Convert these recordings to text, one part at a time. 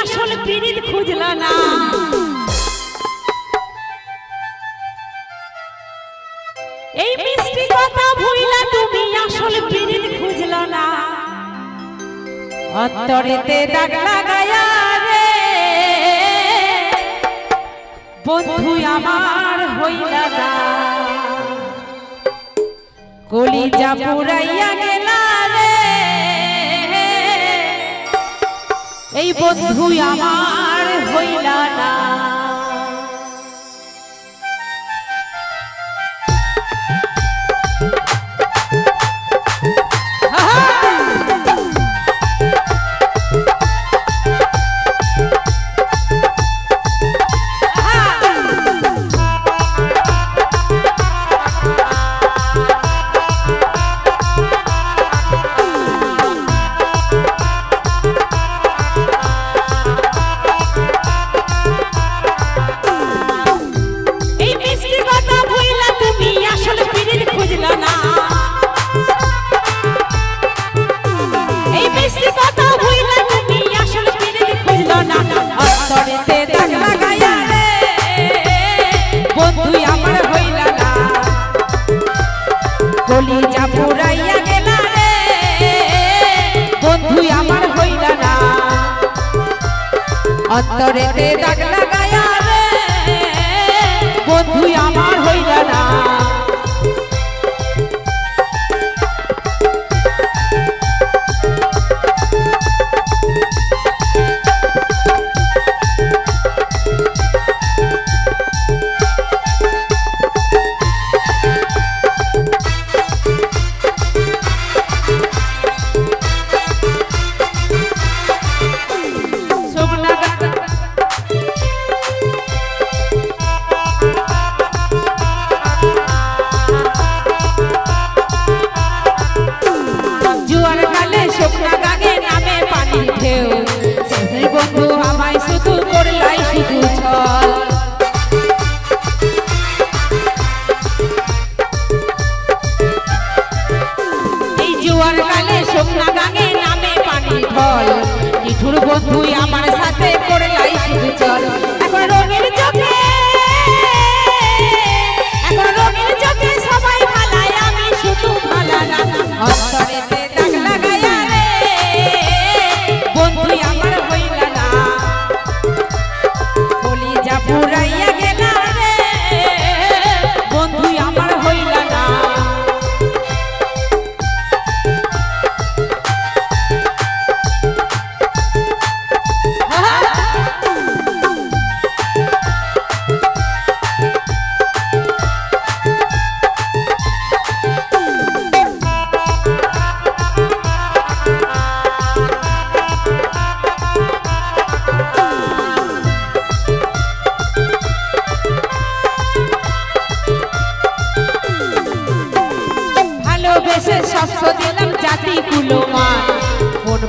আসল পিরিত খুঁজলা না। এই মিষ্টি কথা ভুইলা তুমি, আসল না। অন্তরেতে দাগ লাগায়া রে, বন্ধু আমার হইলা না। কলিজা পুরাইয়া বন্ধু আমার হইলা না। অন্তরেতে দাগ যমুনা গাঙে নামে পানি ঢল। নিঠুর বন্ধু আমার সাথে করে লাই শুধু চল।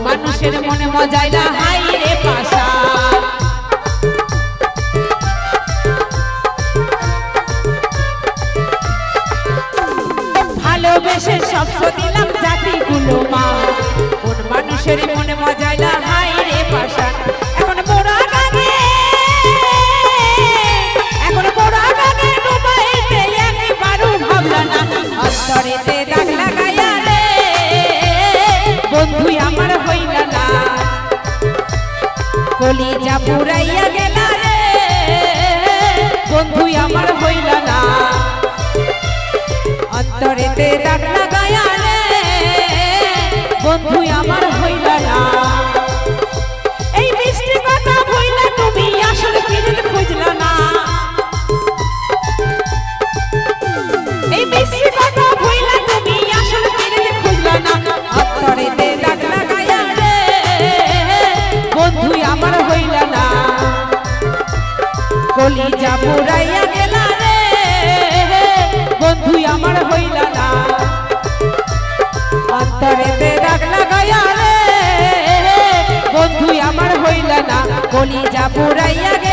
মানুষের মনে হাই রে পাশা। ভালোবেসে সব দিলাম জাতিগুলো মা। কোন মানুষের মনে মজায় আমার হইল না। কলিজা পুরাইয়া গেল রে। বন্ধু আমার হইল না। অন্তরেতে দাগ লাগায়া রে। বন্ধু আমার কলিজা পুরাইয়া গেলা রে। বন্ধু, আমার হইলা না। অন্তরেতে রাগ লাগাইয়া রে। বন্ধু, আমার হইলা না। কলিজা পুরাইয়া গেলা